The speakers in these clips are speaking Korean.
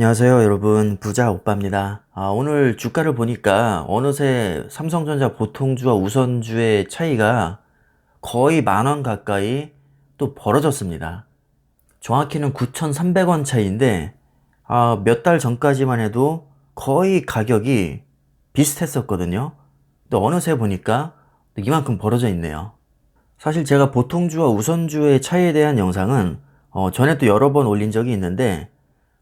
안녕하세요 여러분. 부자 오빠입니다. 아, 오늘 주가를 보니까 어느새 삼성전자 보통주와 우선주의 차이가 거의 만원 가까이 또 벌어졌습니다. 정확히는 9,300원 차이인데 아, 몇 달 전까지만 해도 거의 가격이 비슷했었거든요. 또 어느새 보니까 또 이만큼 벌어져 있네요. 사실 제가 보통주와 우선주의 차이에 대한 영상은 어, 전에 또 여러 번 올린 적이 있는데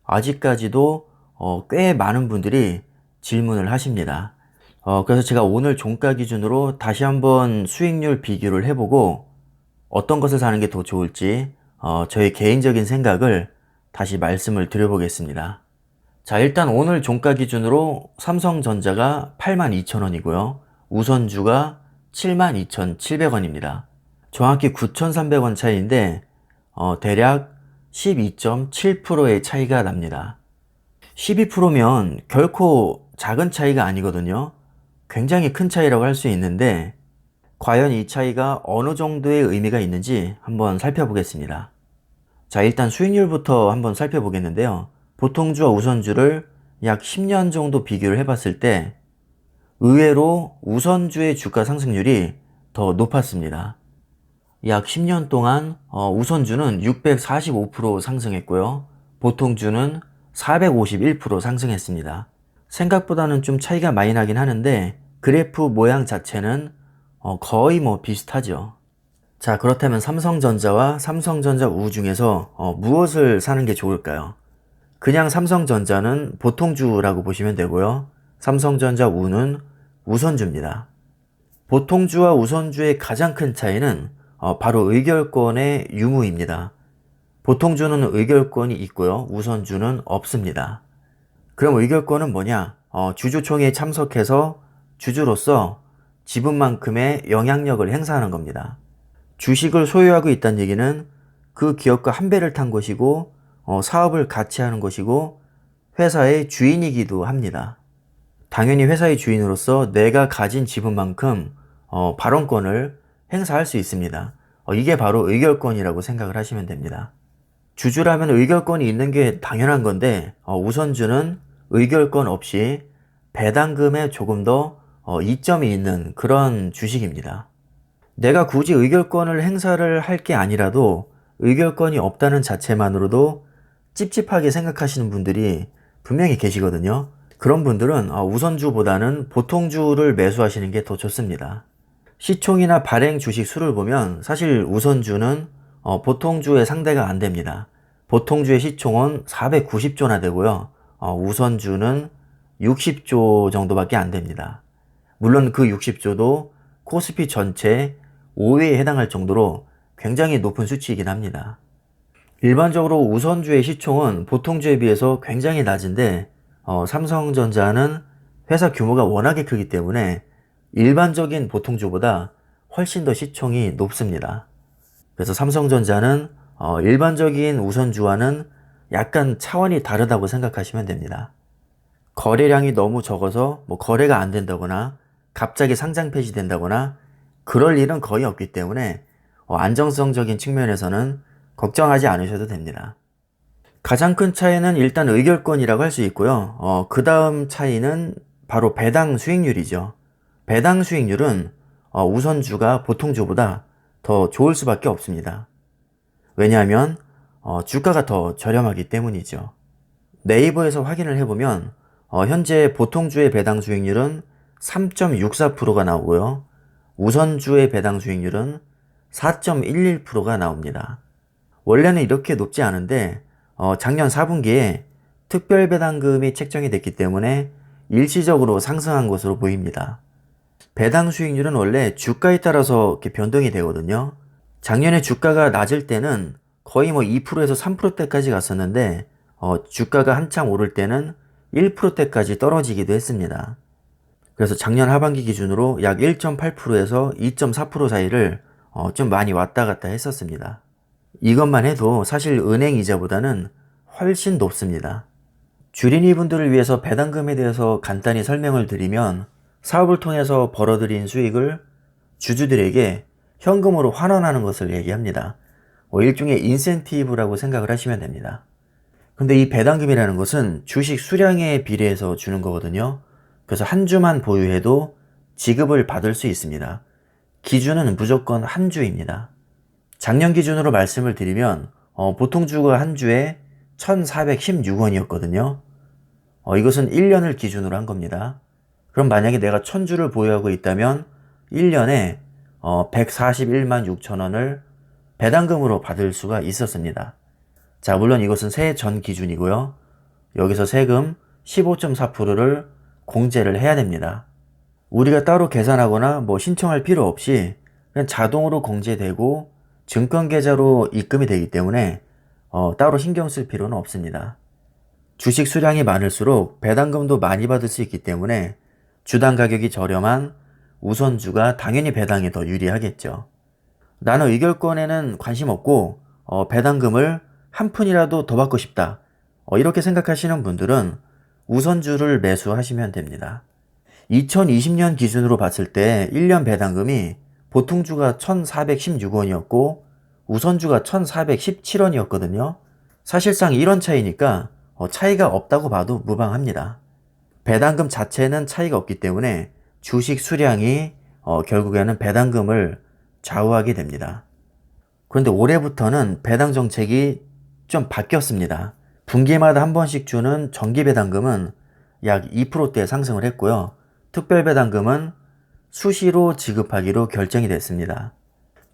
아직까지도 어, 꽤 많은 분들이 질문을 하십니다. 어, 그래서 제가 오늘 종가 기준으로 다시 한번 수익률 비교를 해보고 어떤 것을 사는 게 더 좋을지 어, 저의 개인적인 생각을 다시 말씀을 드려보겠습니다. 자, 일단 오늘 종가 기준으로 삼성전자가 82,000원이고요. 우선주가 72,700원입니다. 정확히 9,300원 차이인데 어, 대략 12.7%의 차이가 납니다. 12%면 결코 작은 차이가 아니거든요. 굉장히 큰 차이라고 할 수 있는데 과연 이 차이가 어느 정도의 의미가 있는지 한번 살펴보겠습니다. 자, 일단 수익률부터 한번 살펴보겠는데요. 보통주와 우선주를 약 10년 정도 비교를 해봤을 때 의외로 우선주의 주가 상승률이 더 높았습니다. 약 10년 동안 어, 우선주는 645% 상승했고요. 보통주는 451% 상승했습니다. 생각보다는 좀 차이가 많이 나긴 하는데 그래프 모양 자체는 어, 거의 뭐 비슷하죠. 자 그렇다면 삼성전자와 삼성전자 우 중에서 어, 무엇을 사는 게 좋을까요? 그냥 삼성전자는 보통주라고 보시면 되고요. 삼성전자 우는 우선주입니다. 보통주와 우선주의 가장 큰 차이는 어, 바로 의결권의 유무입니다. 보통 주는 의결권이 있고요. 우선주는 없습니다. 그럼 의결권은 뭐냐? 어, 주주총회에 참석해서 주주로서 지분만큼의 영향력을 행사하는 겁니다. 주식을 소유하고 있다는 얘기는 그 기업과 한 배를 탄 것이고 어, 사업을 같이 하는 것이고 회사의 주인이기도 합니다. 당연히 회사의 주인으로서 내가 가진 지분만큼 어, 발언권을 행사할 수 있습니다. 어, 이게 바로 의결권이라고 생각을 하시면 됩니다. 주주라면 의결권이 있는 게 당연한 건데 어, 우선주는 의결권 없이 배당금에 조금 더 어, 이점이 있는 그런 주식입니다. 내가 굳이 의결권을 행사를 할 게 아니라도 의결권이 없다는 자체만으로도 찝찝하게 생각하시는 분들이 분명히 계시거든요. 그런 분들은 어, 우선주보다는 보통주를 매수하시는 게 더 좋습니다. 시총이나 발행 주식 수를 보면 사실 우선주는 어, 보통주의 상대가 안 됩니다. 보통주의 시총은 490조나 되고요. 어, 우선주는 60조 정도밖에 안 됩니다. 물론 그 60조도 코스피 전체 5위에 해당할 정도로 굉장히 높은 수치이긴 합니다. 일반적으로 우선주의 시총은 보통주에 비해서 굉장히 낮은데 어, 삼성전자는 회사 규모가 워낙에 크기 때문에 일반적인 보통주보다 훨씬 더 시총이 높습니다. 그래서 삼성전자는 어, 일반적인 우선주와는 약간 차원이 다르다고 생각하시면 됩니다. 거래량이 너무 적어서 뭐 거래가 안 된다거나 갑자기 상장 폐지된다거나 그럴 일은 거의 없기 때문에 어, 안정성적인 측면에서는 걱정하지 않으셔도 됩니다. 가장 큰 차이는 일단 의결권이라고 할 수 있고요. 어, 그 다음 차이는 바로 배당 수익률이죠. 배당 수익률은 어, 우선주가 보통주보다 더 좋을 수밖에 없습니다. 왜냐하면 어, 주가가 더 저렴하기 때문이죠. 네이버에서 확인을 해보면 어, 현재 보통주의 배당 수익률은 3.64%가 나오고요. 우선주의 배당 수익률은 4.11%가 나옵니다. 원래는 이렇게 높지 않은데 어, 작년 4분기에 특별 배당금이 책정이 됐기 때문에 일시적으로 상승한 것으로 보입니다. 배당 수익률은 원래 주가에 따라서 이렇게 변동이 되거든요. 작년에 주가가 낮을 때는 거의 뭐 2%에서 3%대까지 갔었는데 어, 주가가 한참 오를 때는 1%대까지 떨어지기도 했습니다. 그래서 작년 하반기 기준으로 약 1.8%에서 2.4% 사이를 어, 좀 많이 왔다 갔다 했었습니다. 이것만 해도 사실 은행 이자보다는 훨씬 높습니다. 주린이 분들을 위해서 배당금에 대해서 간단히 설명을 드리면 사업을 통해서 벌어들인 수익을 주주들에게 현금으로 환원하는 것을 얘기합니다. 뭐 일종의 인센티브라고 생각을 하시면 됩니다. 근데 이 배당금이라는 것은 주식 수량에 비례해서 주는 거거든요. 그래서 한 주만 보유해도 지급을 받을 수 있습니다. 기준은 무조건 한 주입니다. 작년 기준으로 말씀을 드리면 어, 보통 주가 한 주에 1,416원이었거든요. 어, 이것은 1년을 기준으로 한 겁니다. 그럼 만약에 내가 1000주를 보유하고 있다면 1년에 어, 141만 6천 원을 배당금으로 받을 수가 있었습니다. 자, 물론 이것은 세해 전 기준이고요. 여기서 세금 15.4%를 공제를 해야 됩니다. 우리가 따로 계산하거나 뭐 신청할 필요 없이 그냥 자동으로 공제되고 증권 계좌로 입금이 되기 때문에 어, 따로 신경 쓸 필요는 없습니다. 주식 수량이 많을수록 배당금도 많이 받을 수 있기 때문에 주당 가격이 저렴한 우선주가 당연히 배당이 더 유리하겠죠. 나는 의결권에는 관심 없고 어, 배당금을 한 푼이라도 더 받고 싶다. 어, 이렇게 생각하시는 분들은 우선주를 매수하시면 됩니다. 2020년 기준으로 봤을 때 1년 배당금이 보통주가 1,416원이었고 우선주가 1,417원이었거든요. 사실상 이런 차이니까 어, 차이가 없다고 봐도 무방합니다. 배당금 자체는 차이가 없기 때문에 주식 수량이 어, 결국에는 배당금을 좌우하게 됩니다. 그런데 올해부터는 배당 정책이 좀 바뀌었습니다. 분기마다 한 번씩 주는 정기 배당금은 약 2%대 상승을 했고요. 특별 배당금은 수시로 지급하기로 결정이 됐습니다.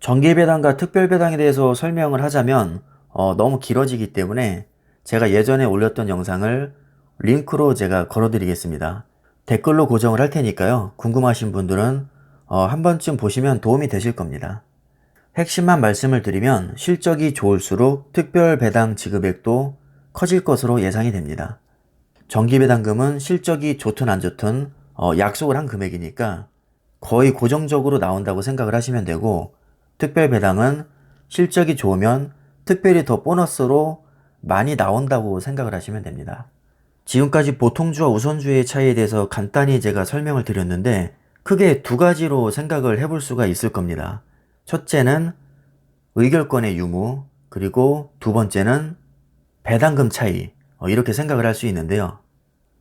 정기 배당과 특별 배당에 대해서 설명을 하자면 어, 너무 길어지기 때문에 제가 예전에 올렸던 영상을 링크로 제가 걸어드리겠습니다. 댓글로 고정을 할 테니까요. 궁금하신 분들은 어, 한 번쯤 보시면 도움이 되실 겁니다. 핵심만 말씀을 드리면 실적이 좋을수록 특별 배당 지급액도 커질 것으로 예상이 됩니다. 정기 배당금은 실적이 좋든 안 좋든 어, 약속을 한 금액이니까 거의 고정적으로 나온다고 생각을 하시면 되고 특별 배당은 실적이 좋으면 특별히 더 보너스로 많이 나온다고 생각을 하시면 됩니다. 지금까지 보통주와 우선주의 차이에 대해서 간단히 제가 설명을 드렸는데 크게 두 가지로 생각을 해볼 수가 있을 겁니다. 첫째는 의결권의 유무, 그리고 두 번째는 배당금 차이, 어, 이렇게 생각을 할 수 있는데요.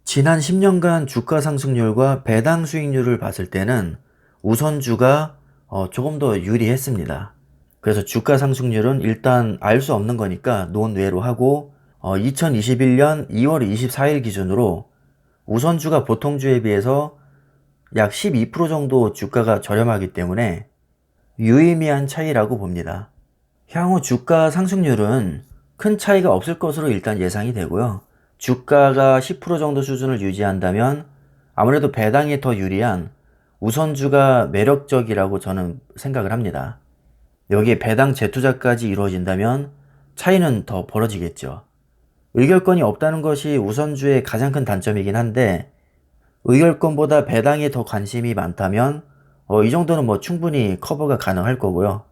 지난 10년간 주가 상승률과 배당 수익률을 봤을 때는 우선주가 어, 조금 더 유리했습니다. 그래서 주가 상승률은 일단 알 수 없는 거니까 논외로 하고 어, 2021년 2월 24일 기준으로 우선주가 보통주에 비해서 약 12% 정도 주가가 저렴하기 때문에 유의미한 차이라고 봅니다. 향후 주가 상승률은 큰 차이가 없을 것으로 일단 예상이 되고요. 주가가 10% 정도 수준을 유지한다면 아무래도 배당이 더 유리한 우선주가 매력적이라고 저는 생각을 합니다. 여기에 배당 재투자까지 이루어진다면 차이는 더 벌어지겠죠. 의결권이 없다는 것이 우선주의 가장 큰 단점이긴 한데 의결권보다 배당에 더 관심이 많다면 어, 이 정도는 뭐 충분히 커버가 가능할 거고요.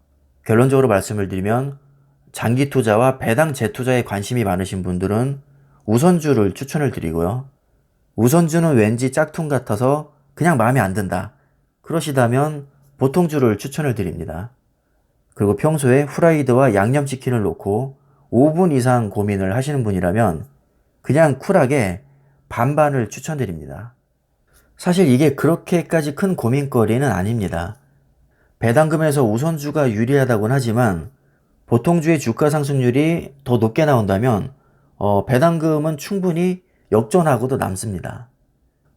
결론적으로 말씀을 드리면 장기 투자와 배당 재투자에 관심이 많으신 분들은 우선주를 추천을 드리고요. 우선주는 왠지 짝퉁 같아서 그냥 마음에 안 든다. 그러시다면 보통주를 추천을 드립니다. 그리고 평소에 후라이드와 양념치킨을 놓고 5분 이상 고민을 하시는 분이라면 그냥 쿨하게 반반을 추천드립니다. 사실 이게 그렇게까지 큰 고민거리는 아닙니다. 배당금에서 우선주가 유리하다곤 하지만 보통주의 주가 상승률이 더 높게 나온다면 어, 배당금은 충분히 역전하고도 남습니다.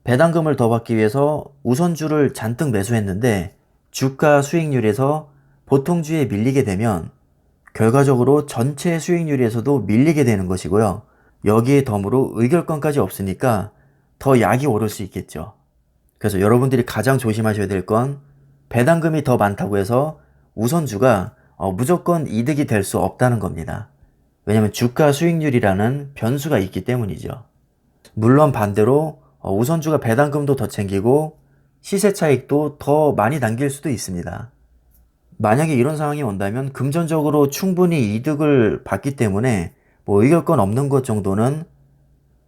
배당금을 더 받기 위해서 우선주를 잔뜩 매수했는데 주가 수익률에서 보통주에 밀리게 되면 결과적으로 전체 수익률에서도 밀리게 되는 것이고요. 여기에 덤으로 의결권까지 없으니까 더 약이 오를 수 있겠죠. 그래서 여러분들이 가장 조심하셔야 될 건 배당금이 더 많다고 해서 우선주가 어, 무조건 이득이 될 수 없다는 겁니다. 왜냐하면 주가 수익률이라는 변수가 있기 때문이죠. 물론 반대로 어, 우선주가 배당금도 더 챙기고 시세 차익도 더 많이 남길 수도 있습니다. 만약에 이런 상황이 온다면 금전적으로 충분히 이득을 받기 때문에 뭐 의결권 없는 것 정도는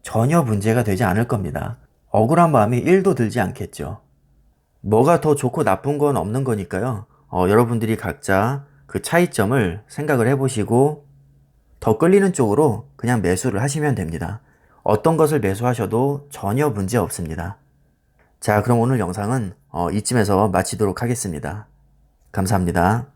전혀 문제가 되지 않을 겁니다. 억울한 마음이 1도 들지 않겠죠. 뭐가 더 좋고 나쁜 건 없는 거니까요. 어, 여러분들이 각자 그 차이점을 생각을 해보시고 더 끌리는 쪽으로 그냥 매수를 하시면 됩니다. 어떤 것을 매수하셔도 전혀 문제 없습니다. 자, 그럼 오늘 영상은 어, 이쯤에서 마치도록 하겠습니다. 감사합니다.